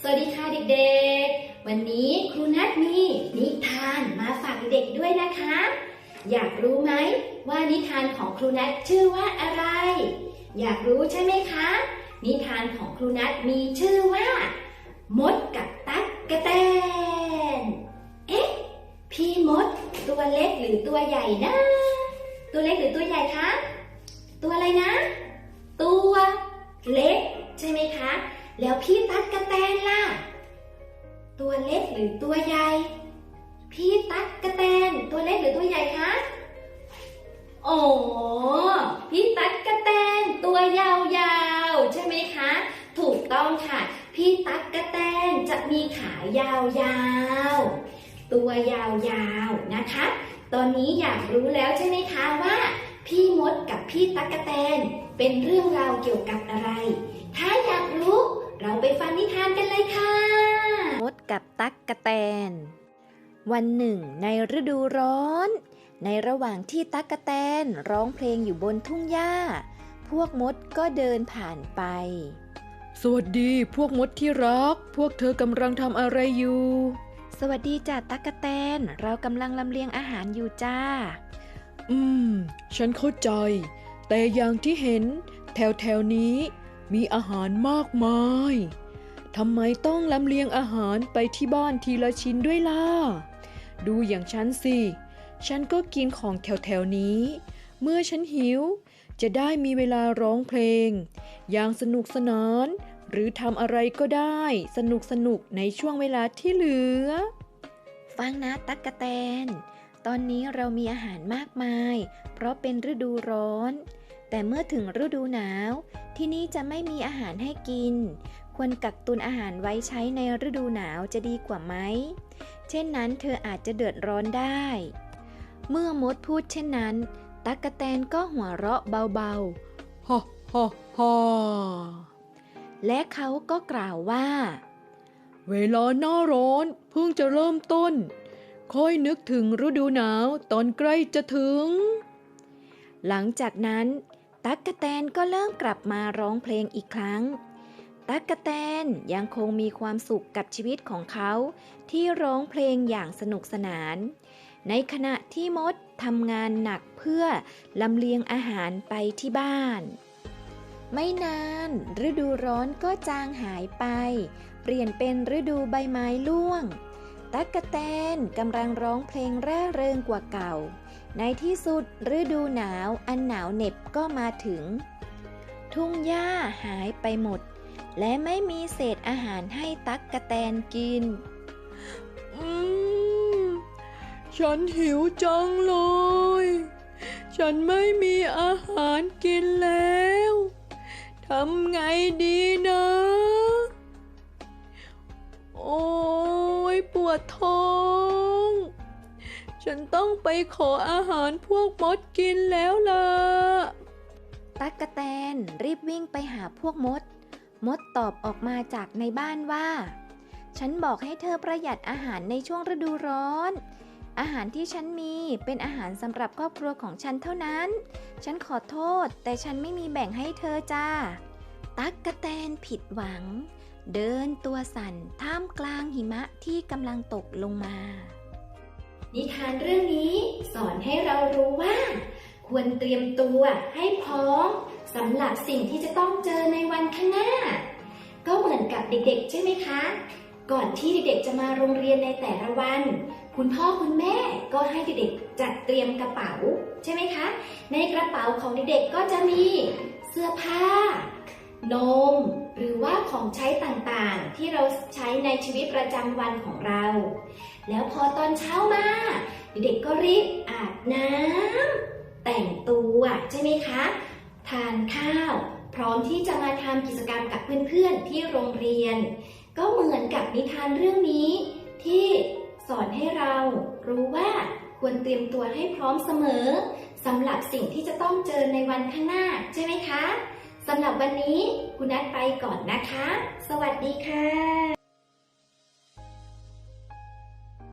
สวัสดีค่ะเด็กๆ วันนี้ครูนัทมีนิทานมาฝากเด็กๆด้วยนะคะ อยากรู้ไหมว่านิทานของครูนัทชื่อว่าอะไร อยากรู้ใช่ไหมคะ นิทานของครูนัทมีชื่อว่า มดกับตั๊กกระแตน เอ๊ะ พี่มดตัวเล็กหรือตัวใหญ่นะ ตัวเล็กหรือตัวใหญ่คะ ตัวอะไรนะ ตัวเล็กใช่ไหมคะ แล้วพี่ตั๊กกะแตนล่ะ ตัวเล็กหรือตัวใหญ่ พี่ตั๊กกะแตน ตัวเล็กหรือตัวใหญ่คะโอ้พี่ตั๊กกะแตน ตัวยาวๆ ใช่ไหมคะ ถูกต้องค่ะ พี่ตั๊กกะแตนจะมีขายาวๆ ตัวยาวๆ นะคะ ตอนนี้อยากรู้แล้วใช่ไหมคะว่า พี่มดกับพี่ตั๊กกะแตนเป็นเรื่องราวเกี่ยวกับอะไร ถ้าอยไปฟังนิทานกันเลยค่ะ มด กับตั๊กกะแตน วันหนึ่ง ในฤดูร้อน ในระหว่างที่ตั๊กกะแตนร้องเพลงอยู่บนทุ่งหญ้า พวกมดก็เดินผ่านไป สวัสดีพวกมดที่รัก พวกเธอกำลังทำอะไรอยู่ สวัสดีจ้าตั๊กกะแตน เรากำลังลำเลียงอาหารอยู่จ้า อืม ฉันเข้าใจ แต่อย่างที่เห็น แถวแถวๆนี้มีอาหารมากมาย ทำไมต้องลำเลียงอาหารไปที่บ้านทีละชิ้นด้วยล่ะ ดูอย่างฉันสิ ฉันก็กินของแถวแถวๆนี้ เมื่อฉันหิว จะได้มีเวลาร้องเพลง อย่างสนุกสนาน หรือทำอะไรก็ได้สนุกสนุกในช่วงเวลาที่เหลือ ฟังนะตั๊กกะแตน ตอนนี้เรามีอาหารมากมาย เพราะเป็นฤดูร้อน แต่เมื่อถึงฤดูหนาว ที่นี่จะไม่มีอาหารให้กิน ควรกักตุนอาหารไว้ใช้ในฤดูหนาวจะดีกว่าไหม เช่นนั้นเธออาจจะเดือดร้อนได้ เมื่อมดพูดเช่นนั้น ตั๊กกะแตนก็หัวเราะเบาฮ่าฮ่าฮ่าๆและเขาก็กล่าวว่า เวลาหน้าร้อนเพิ่งจะเริ่มต้น ค่อยนึกถึงฤดูหนาวตอนใกล้จะถึง หลังจากนั้น ตั๊กกะแตนก็เริ่มกลับมาร้องเพลงอีกครั้ง ตั๊กกะแตนยังคงมีความสุขกับชีวิตของเขา ที่ร้องเพลงอย่างสนุกสนาน ในขณะที่มดทำงานหนักเพื่อลำเลียงอาหารไปที่บ้าน ไม่นานฤดูร้อนก็จางหายไป เปลี่ยนเป็นฤดูใบไม้ร่วง ตั๊กกะแตนกำลังร้องเพลงร่าเริงกว่าเก่า ในที่สุดฤดูหนาวอันหนาวเหน็บก็มาถึง ทุ่งหญ้าหายไปหมด และไม่มีเศษอาหารให้ตั๊กกะแตนกิน อืม ฉันหิวจังเลย ฉันไม่มีอาหารกินแล้ว ทำไงดีนะ โอ้ยปวดท้อง ฉันต้องไปขออาหารพวกมดกินแล้วล่ะ ตั๊กกะแตนรีบวิ่งไปหาพวกมด มดตอบออกมาจากในบ้านว่า ฉันบอกให้เธอประหยัดอาหารในช่วงฤดูร้อน อาหารที่ฉันมีเป็นอาหารสำหรับครอบครัวของฉันเท่านั้น ฉันขอโทษ แต่ฉันไม่มีแบ่งให้เธอจ้า ตั๊กกะแตนผิดหวัง เดินตัวสั่นท่ามกลางหิมะที่กำลังตกลงมา นิทานเรื่องนี้สอนให้เรารู้ว่า ควรเตรียมตัวให้พร้อมสำหรับสิ่งที่จะต้องเจอในวันข้างหน้า ก็เหมือนกับเด็กๆ ใช่ไหมคะ ก่อนที่เด็กๆจะมาโรงเรียนในแต่ละวัน คุณพ่อคุณแม่ก็ให้เด็กๆจัดเตรียมกระเป๋าใช่ไหมคะ ในกระเป๋าของเด็กๆก็จะมีเสื้อผ้านม หรือว่าของใช้ต่างๆ ที่เราใช้ในชีวิตประจำวันของเรา แล้วพอตอนเช้ามา เด็กๆก็รีบอาบน้ำ แต่งตัวใช่ไหมคะ ทานข้าว พร้อมที่จะมาทำกิจกรรมกับเพื่อนๆที่โรงเรียน ก็เหมือนกับนิทานเรื่องนี้ ที่สอนให้เรารู้ว่าควรเตรียมตัวให้พร้อมเสมอสำหรับสิ่งที่จะต้องเจอในวันข้างหน้าใช่ไหมคะสำหรับวันนี้คุณนัทไปก่อนนะคะ สวัสดีค่ะ